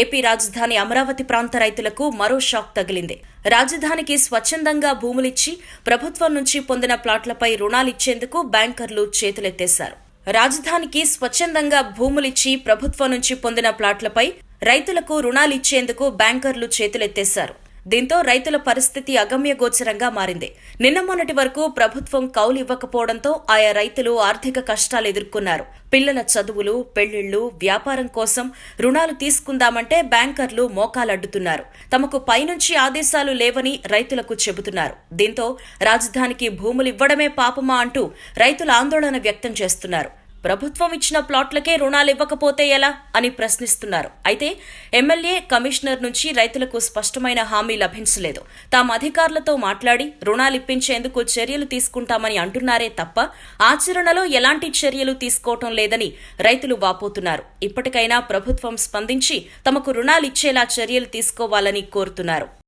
AP రాజధాని అమరావతి ప్రాంత రైతులకు మరో షాక్ తగిలింది. రాజధానికి స్వచ్ఛందంగా భూములిచ్చి ప్రభుత్వం నుంచి పొందిన ప్లాట్లపై రుణాలిచ్చేందుకు బ్యాంకర్లు చేతులెత్తేశారు. రాజధానికి స్వచ్ఛందంగా భూములిచ్చి ప్రభుత్వం నుంచి పొందిన ప్లాట్లపై రైతులకు రుణాలిచ్చేందుకు బ్యాంకర్లు చేతులెత్తేశారు. దీంతో రైతుల పరిస్థితి అగమ్యగోచరంగా మారింది. నిన్న మొన్నటి వరకు ప్రభుత్వం కౌలు ఇవ్వకపోవడంతో ఆయా రైతులు ఆర్థిక కష్టాలు ఎదుర్కొన్నారు. పిల్లల చదువులు పెళ్ళిళ్ళు వ్యాపారం కోసం రుణాలు తీసుకుందామంటే బ్యాంకర్లు మోకాలడ్డుతున్నారు. తమకు పైనుంచి ఆదేశాలు లేవని రైతులకు చెబుతున్నారు. దీంతో రాజధానికి భూములు ఇవ్వడమే పాపమా అంటూ రైతులు ఆందోళన వ్యక్తం చేస్తున్నారు. ప్రభుత్వం ఇచ్చిన ప్లాట్లకే రుణాలు ఇవ్వకపోతే ఎలా? అని ప్రశ్నిస్తున్నారు. అయితే ఎమ్మెల్యే కమిషనర్ నుంచి రైతులకు స్పష్టమైన హామీ లభించలేదు. తాము అధికారులతో మాట్లాడి రుణాలు ఇప్పించేందుకు చర్యలు తీసుకుంటామని అంటున్నారే తప్ప ఆచరణలో ఎలాంటి చర్యలు తీసుకోవటం లేదని రైతులు వాపోతున్నారు. ఇప్పటికైనా ప్రభుత్వం స్పందించి తమకు రుణాలు ఇచ్చేలా చర్యలు తీసుకోవాలని కోరుతున్నారు.